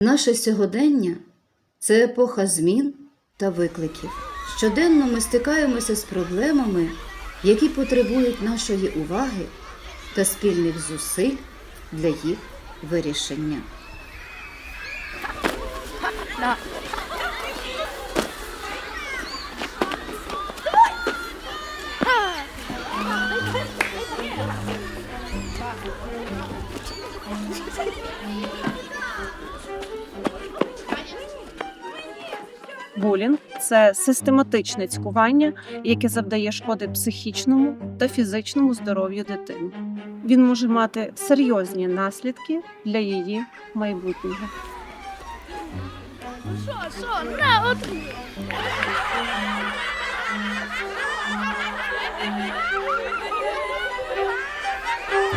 Наше сьогодення це епоха змін та викликів. Щоденно ми стикаємося з проблемами, які потребують нашої уваги та спільних зусиль для їх вирішення. Булінг це систематичне цькування, яке завдає шкоди психічному та фізичному здоров'ю дитини. Він може мати серйозні наслідки для її майбутнього. От.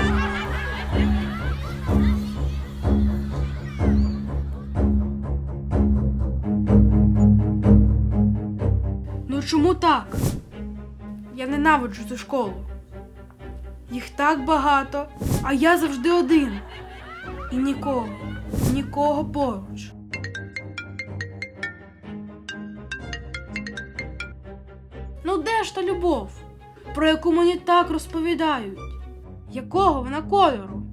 Ну чому так? Я ненавиджу цю школу. Їх так багато, а я завжди один. І нікого, нікого поруч. Ну де ж та любов, про яку мені так розповідають? Якого вона кольору?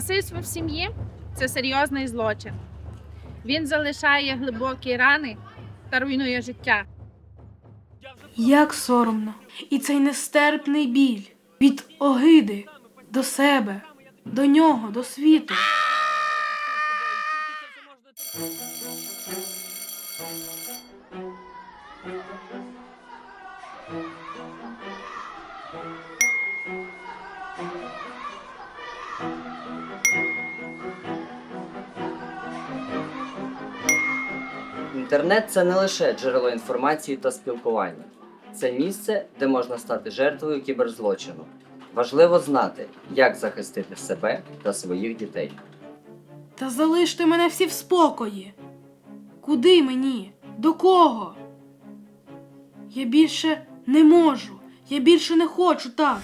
Насильство в сім'ї це серйозний злочин. Він залишає глибокі рани та руйнує життя. Як соромно. І цей нестерпний біль від огиди до себе, до нього, до світу. Інтернет це не лише джерело інформації та спілкування. Це місце, де можна стати жертвою кіберзлочину. Важливо знати, як захистити себе та своїх дітей. Та залиште мене всі в спокої. Куди мені? До кого? Я більше не можу. Я більше не хочу так.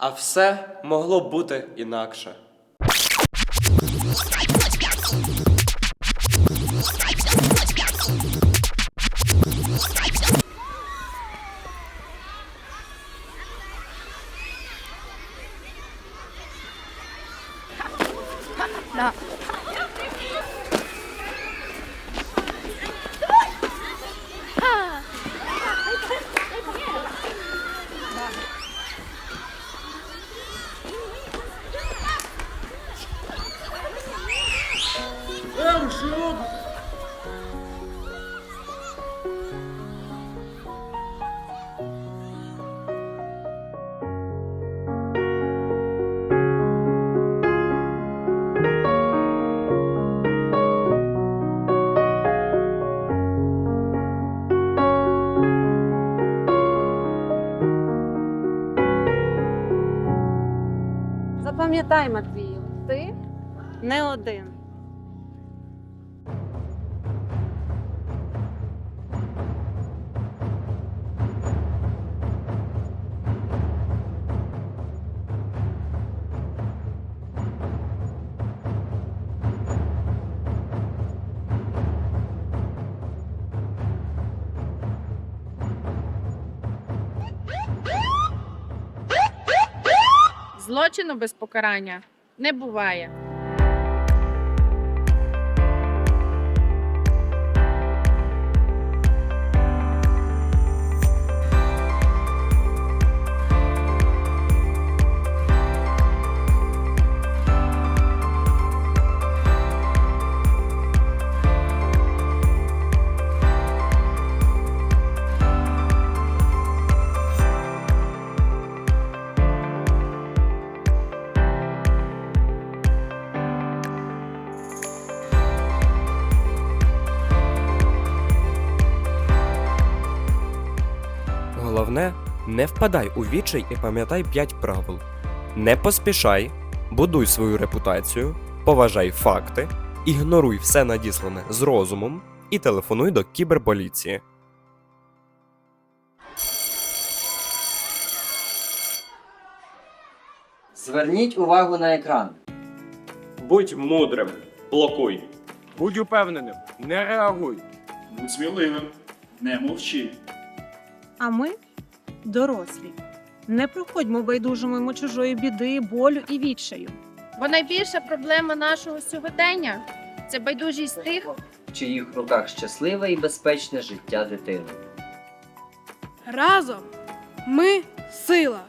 А все могло бути інакше. Запам'ятай, Матвію, ти не один. Злочину без покарання не буває. Головне, не впадай у відчай і пам'ятай 5 правил. Не поспішай, будуй свою репутацію, поважай факти, ігноруй все надіслане з розумом і телефонуй до кіберполіції. Зверніть увагу на екран. Будь мудрим, блокуй. Будь упевненим, не реагуй. Будь сміливим, не мовчи. А ми дорослі. Не проходьмо байдужими мимо чужої біди, болю і відчаю. Бо найбільша проблема нашого сьогодення це байдужість тих, В чиїх руках щасливе і безпечне життя дитини. Разом ми сила.